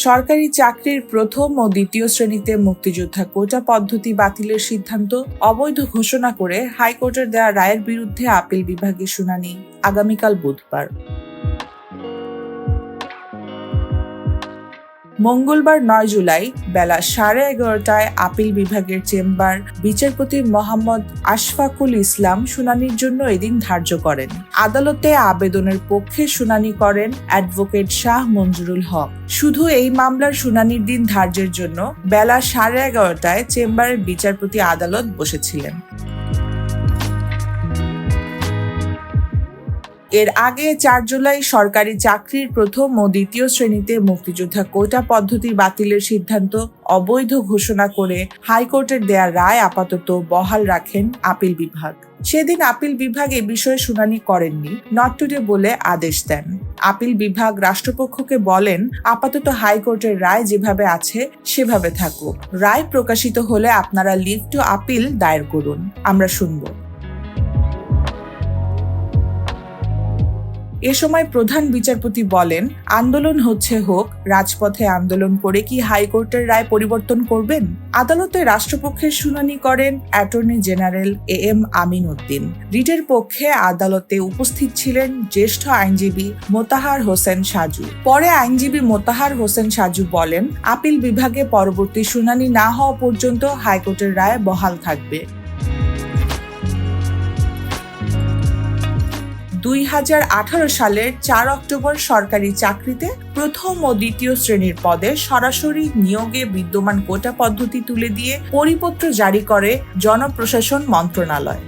সরকারি চাকরির প্রথম ও দ্বিতীয় শ্রেণীতে মুক্তিযোদ্ধা কোটা পদ্ধতি বাতিলের সিদ্ধান্ত অবৈধ ঘোষণা করে হাইকোর্টের দেয়া রায়ের বিরুদ্ধে আপিল বিভাগে শুনানি আগামীকাল বুধবার। মঙ্গলবার নয় জুলাই বেলা সাড়ে এগারোটায় আপিল বিভাগের চেম্বার বিচারপতি মোহাম্মদ আশফাকুল ইসলাম শুনানির জন্য এদিন ধার্য করেন। আদালতে আবেদনের পক্ষে শুনানি করেন অ্যাডভোকেট শাহ মঞ্জুরুল হক। শুধু এই মামলার শুনানির দিন ধার্যের জন্য বেলা সাড়ে এগারোটায় চেম্বারের বিচারপতি আদালত বসেছিলেন। এর আগে চার জুলাই সরকারি চাকরির প্রথম ও দ্বিতীয় শ্রেণীতে মুক্তিযোদ্ধা কোটা পদ্ধতি বাতিলের সিদ্ধান্ত অবৈধ ঘোষণা করে হাইকোর্টের দেয়া রায় আপাতত বহাল রাখেন আপিল বিভাগ। সেদিন আপিল বিভাগ এ বিষয়ে শুনানি করেননি, নট টুডে বলে আদেশ দেন। আপিল বিভাগ রাষ্ট্রপক্ষকে বলেন, আপাতত হাইকোর্টের রায় যেভাবে আছে, সেভাবে থাকুক। রায় প্রকাশিত হলে আপনারা লিভ টু আপিল দায়ের করুন। আমরা শুনব। এ সময় প্রধান বিচারপতি বলেন, আন্দোলন হচ্ছে হোক, রাজপথে আন্দোলন করে কি হাইকোর্টের রায় পরিবর্তন করবেন? আদালতে রাষ্ট্রপক্ষের শুনানি করেন attorney general A M Amin Uddin. রিটের পক্ষে আদালতে উপস্থিত ছিলেন জ্যেষ্ঠ আইনজীবী মোতাহার হোসেন সাজু। পরে আইনজীবী মোতাহার হোসেন সাজু বলেন, আপিল বিভাগে পরবর্তী শুনানি না হওয়া পর্যন্ত হাইকোর্টের রায় বহাল থাকবে। দুই হাজার আঠারো সালের চার অক্টোবর সরকারি চাকরিতে প্রথম ও দ্বিতীয় শ্রেণির পদে সরাসরি নিয়োগে বিদ্যমান কোটা পদ্ধতি তুলে দিয়ে পরিপত্র জারি করে জনপ্রশাসন মন্ত্রণালয়।